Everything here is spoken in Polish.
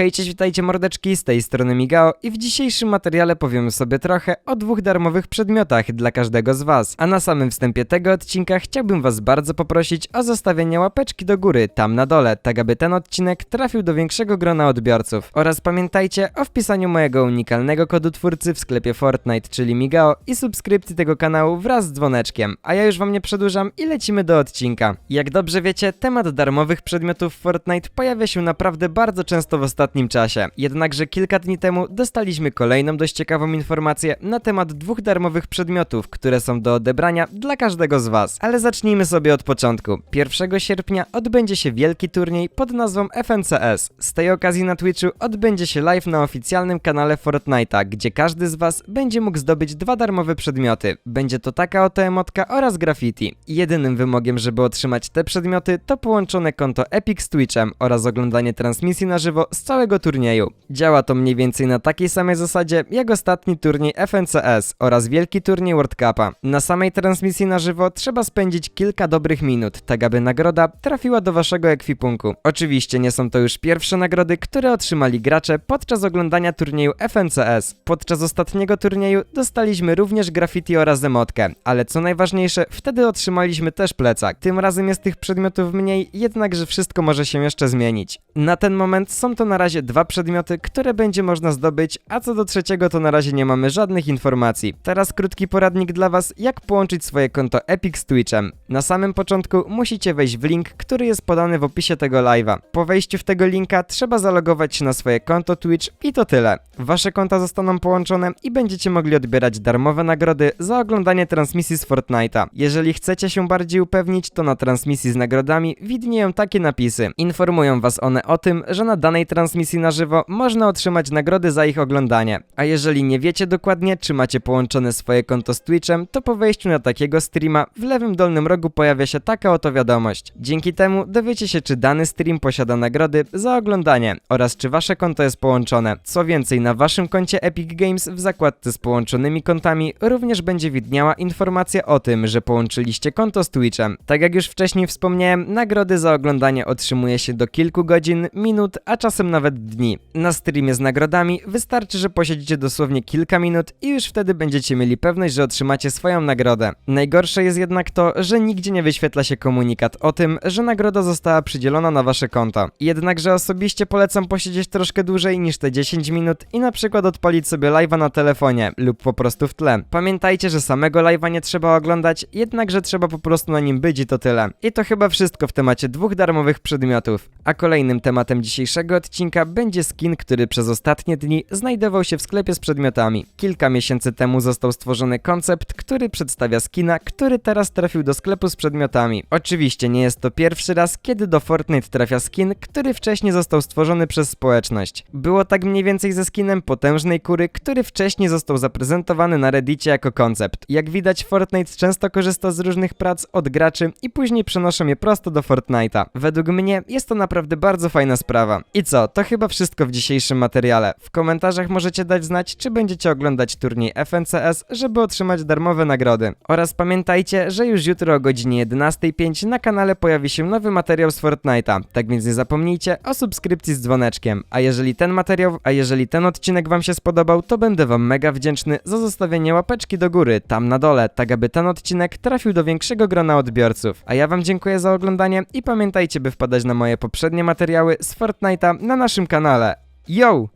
Hej, cześć, witajcie mordeczki, z tej strony Migao i w dzisiejszym materiale powiemy sobie trochę o dwóch darmowych przedmiotach dla każdego z was. A na samym wstępie tego odcinka chciałbym was bardzo poprosić o zostawienie łapeczki do góry, tam na dole, tak aby ten odcinek trafił do większego grona odbiorców. Oraz pamiętajcie o wpisaniu mojego unikalnego kodu twórcy w sklepie Fortnite, czyli Migao i subskrypcji tego kanału wraz z dzwoneczkiem. A ja już wam nie przedłużam i lecimy do odcinka. Jak dobrze wiecie, temat darmowych przedmiotów Fortnite pojawia się naprawdę bardzo często w ostatnim czasie. Jednakże kilka dni temu dostaliśmy kolejną dość ciekawą informację na temat dwóch darmowych przedmiotów, które są do odebrania dla każdego z was. Ale zacznijmy sobie od początku. 1 sierpnia odbędzie się wielki turniej pod nazwą FNCS. Z tej okazji na Twitchu odbędzie się live na oficjalnym kanale Fortnite'a, gdzie każdy z was będzie mógł zdobyć dwa darmowe przedmioty. Będzie to taka oto emotka oraz graffiti. Jedynym wymogiem, żeby otrzymać te przedmioty to połączone konto Epic z Twitchem oraz oglądanie transmisji na żywo z całego turnieju. Działa to mniej więcej na takiej samej zasadzie jak ostatni turniej FNCS oraz wielki turniej World Cupa. Na samej transmisji na żywo trzeba spędzić kilka dobrych minut, tak aby nagroda trafiła do waszego ekwipunku. Oczywiście nie są to już pierwsze nagrody, które otrzymali gracze podczas oglądania turnieju FNCS. Podczas ostatniego turnieju dostaliśmy również graffiti oraz emotkę, ale co najważniejsze, wtedy otrzymaliśmy też plecak. Tym razem jest tych przedmiotów mniej, jednakże wszystko może się jeszcze zmienić. Na ten moment są to na razie dwa przedmioty, które będzie można zdobyć, a co do trzeciego to na razie nie mamy żadnych informacji. Teraz krótki poradnik dla was, jak połączyć swoje konto Epic z Twitchem. Na samym początku musicie wejść w link, który jest podany w opisie tego live'a. Po wejściu w tego linka trzeba zalogować się na swoje konto Twitch i to tyle. Wasze konta zostaną połączone i będziecie mogli odbierać darmowe nagrody za oglądanie transmisji z Fortnite'a. Jeżeli chcecie się bardziej upewnić, to na transmisji z nagrodami widnieją takie napisy. Informują was one o tym, że na danej transmisji na żywo można otrzymać nagrody za ich oglądanie. A jeżeli nie wiecie dokładnie, czy macie połączone swoje konto z Twitchem, to po wejściu na takiego streama w lewym dolnym rogu pojawia się taka oto wiadomość. Dzięki temu dowiecie się, czy dany stream posiada nagrody za oglądanie oraz czy wasze konto jest połączone. Co więcej, na waszym koncie Epic Games w zakładce z połączonymi kontami również będzie widniała informacja o tym, że połączyliście konto z Twitchem. Tak jak już wcześniej wspomniałem, nagrody za oglądanie otrzymuje się do kilku godzin, minut, a czasem nawet dni. Na streamie z nagrodami wystarczy, że posiedzicie dosłownie kilka minut i już wtedy będziecie mieli pewność, że otrzymacie swoją nagrodę. Najgorsze jest jednak to, że nigdzie nie wyświetla się komunikat o tym, że nagroda została przydzielona na wasze konto. Jednakże osobiście polecam posiedzieć troszkę dłużej niż te 10 minut i na przykład odpalić sobie live'a na telefonie lub po prostu w tle. Pamiętajcie, że samego live'a nie trzeba oglądać, jednakże trzeba po prostu na nim być i to tyle. I to chyba wszystko w temacie dwóch darmowych przedmiotów. A kolejnym tematem dzisiejszego odcinka będzie skin, który przez ostatnie dni znajdował się w sklepie z przedmiotami. Kilka miesięcy temu został stworzony koncept, który przedstawia skina, który teraz trafił do sklepu z przedmiotami. Oczywiście nie jest to pierwszy raz, kiedy do Fortnite trafia skin, który wcześniej został stworzony przez społeczność. Było tak mniej więcej ze skinem potężnej kury, który wcześniej został zaprezentowany na Reddicie jako koncept. Jak widać, Fortnite często korzysta z różnych prac od graczy i później przenoszą je prosto do Fortnite'a. Według mnie jest to naprawdę bardzo fajna sprawa. I co, to chyba wszystko w dzisiejszym materiale. W komentarzach możecie dać znać, czy będziecie oglądać turniej FNCS, żeby otrzymać darmowe nagrody. Oraz pamiętajcie, że już jutro o godzinie 11.05 na kanale pojawi się nowy materiał z Fortnite'a, tak więc nie zapomnijcie o subskrypcji z dzwoneczkiem. A jeżeli ten materiał, a jeżeli ten odcinek wam się spodobał, to będę wam mega wdzięczny za zostawienie łapeczki do góry, tam na dole, tak aby ten odcinek trafił do większego grona odbiorców. A ja wam dziękuję za oglądanie i pamiętajcie, by wpadać na moje poprzednie materiały z Fortnite'a na naszym kanale. Yo!